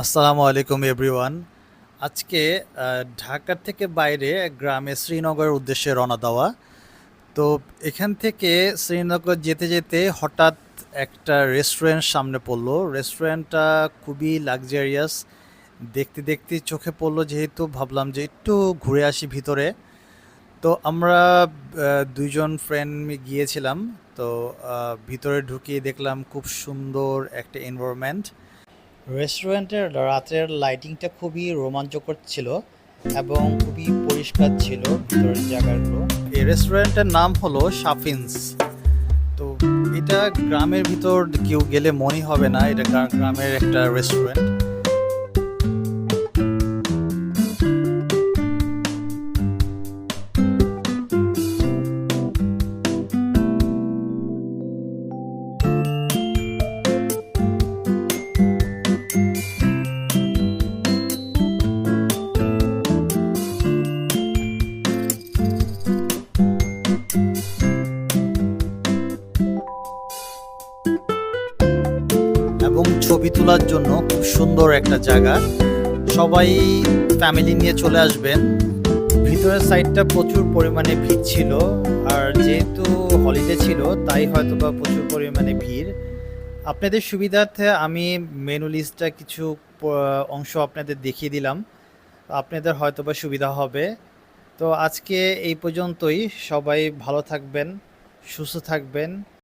আসসালামু আলাইকুম এভরিওয়ান। আজকে ঢাকা থেকে বাইরে গ্রামে শ্রীনগরের উদ্দেশ্যে রওনা দেওয়া। তো এখান থেকে শ্রীনগর যেতে যেতে হঠাৎ একটা রেস্টুরেন্ট সামনে পড়ল। রেস্টুরেন্টটা খুবই লাক্সারিয়াস দেখতে দেখতে চোখে পড়ল যেহেতু, ভাবলাম যে একটু ঘুরে আসি ভিতরে। তো আমরা দুইজন ফ্রেন্ড গিয়েছিলাম। তো ভিতরে ঢুকিয়ে দেখলাম খুব সুন্দর একটা এনভায়রনমেন্ট রেস্টুরেন্টের রাতের লাইটিংটা খুবই রোমাঞ্চকর ছিল এবং খুবই পরিষ্কার ছিল ভিতরের জায়গাগুলো। এই রেস্টুরেন্টের নাম হলো সাফিন্স তো এটা গ্রামের ভিতর কেউ গেলে মনে হবে না, এটা গ্রামের একটা রেস্টুরেন্ট এবং ছবি তোলার জন্য খুব সুন্দর একটা জায়গা। সবাই ফ্যামিলি নিয়ে চলে আসবেন। ভিতরের সাইডটা প্রচুর পরিমাণে ভিড় ছিল। আর যেহেতু হলিডে ছিল, তাই হয়তো বা প্রচুর পরিমাণে ভিড়। আপনাদের সুবিধার্থে আমি মেনু লিস্টটা কিছু অংশ আপনাদের দেখিয়ে দিলাম। আপনাদের হয়তো বা সুবিধা হবে। তো আজকে এই পর্যন্তই। সবাই ভালো থাকবেন, সুস্থ থাকবেন।